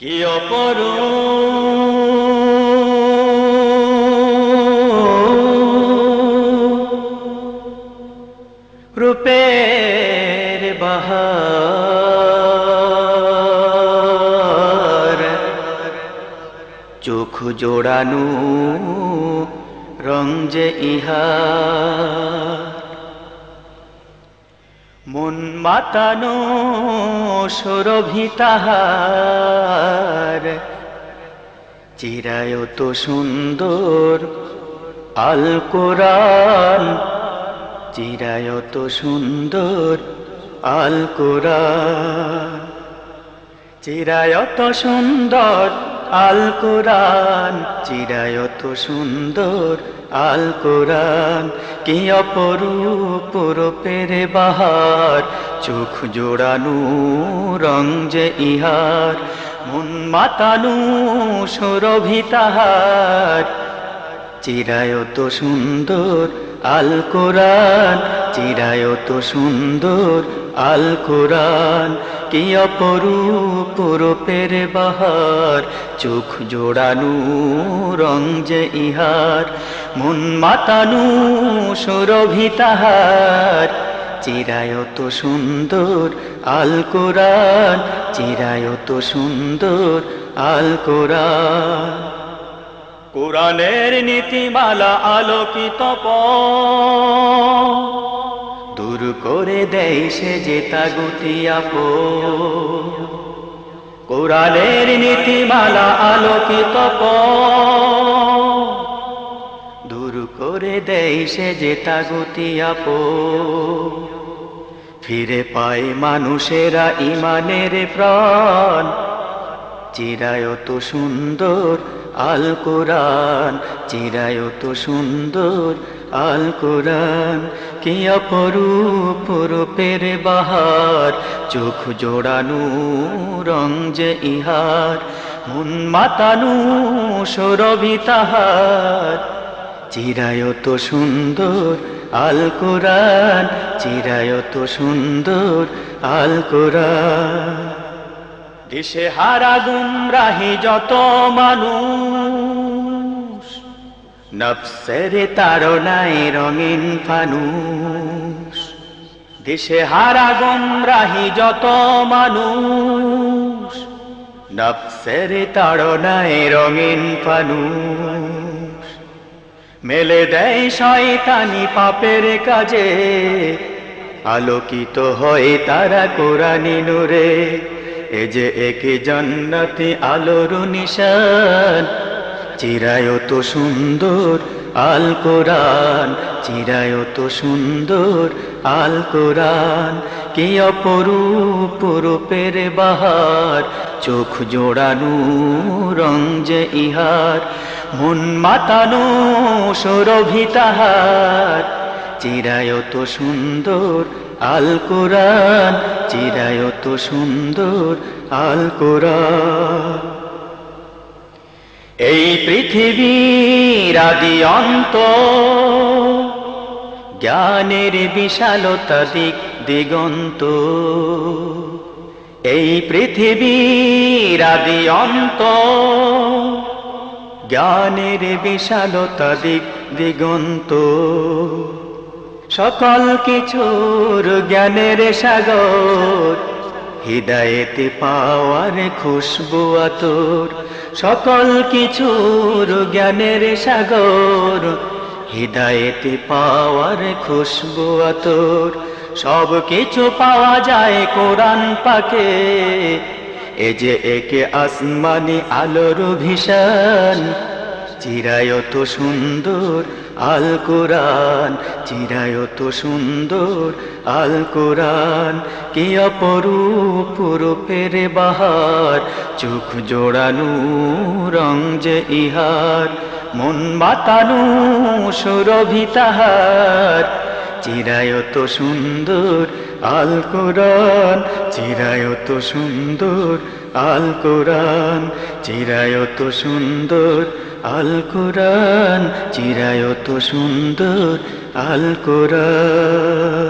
কি অপরূ রূপের বাহার চোখ জোড়ানো রং যে ইহা। মন মাতানো সুরভিতাহার চিরায়ত সুন্দর আল কোরআন। চিরায়ত সুন্দর আল কোরআন। চিরায়ত সুন্দর আল কোরআন, চিরায়ত সুন্দর আল কোরআন। কি অপরূপ রূপের বাহার, চোখ জোড়ানো রং যে ইহার। মন মাতানু সুরভিতাহার চিরায়ত সুন্দর আল কোরআন, চিরায়ত সুন্দর আল কোরআন কি অপরূপ রূপের বাহার? চোখ জোড়ানো, রং যে ইহার, মন মাতানু সুরভিতাহার চিরায়ত সুন্দর আল কোরআন চিরায়ত সুন্দর আল কোরআন কোরআনের নীতিমালা আলোকিত পথ দূর করে দেয় সে যে তাগুতিয়াপ কোরআনের নীতিমালা আলোকিত দূর করে দেয় সে যে তাগুতিয়াপ ফিরে পায় মানুষেরা ইমানের প্রাণ। চিরায়ত সুন্দর আল কোরআন চিরায়ত সুন্দর আল কোরআন কি অপরূপ রূপের বাহার, চোখ জোড়ানো রং যে ইহার। মন মাতানু সরবিতাহার চিরায়ত সুন্দর আল কোরআন চিরায়ত সুন্দর আল কোরআন দেশে হারা গুমরাহি যত মানুষ, নফসের তারনাই রঙিন ফানুষ। দেশে হারা গুমরাহি যত মানুষ, নফসের তাড়নায় রঙিন ফানুষ। মেলে দেয় শয়তানি পাপের কাজে, আলোকিত হয় তারা কোরআনি নূরে। এ যে একে জান্নাতি আলোর নিশান চিরায়ত সুন্দর আল কোরআন চিরায়ত সুন্দর আল কোরআন। কি অপরূপ রূপের বাহার, চোখ জোড়ানো রং যে ইহার, মন মাতানো সরভিতাহার চিরায়ত সুন্দর আল কোরআন, চিরায়ত সুন্দর আল কোরআন। এই পৃথিবীর আদি অন্ত জ্ঞানের বিশালতা দিক দিগন্ত। এই পৃথিবীর আদি অন্ত জ্ঞানের বিশালতা দিক দিগন্ত। সকল কিছুর জ্ঞানের সাগর, হৃদয়েতে পাওয়ার খুশবু আতর। সকল কিছুর জ্ঞানের সাগর, হৃদয়েতে পাওয়ার খুশবু আতর। সব কিছু পাওয়া যায় কোরআন পাকে, এ যে একে আসমানি আলোর ভীষণ চিরায়ত সুন্দর আল কোরআন, চিরায়ত সুন্দর আল কোরআন। কি অপরূপ রূপের বাহার, চোখ জোড়ানো রং যে ইহার। মন মাতানু সুরভিতাহার চিরায়ত সুন্দর আল কোরআন, চিরায়ত সুন্দর আল কোরআন চিরায়ত সুন্দর। আল কোরআন চিরায়ত সুন্দর। আল কোরআন।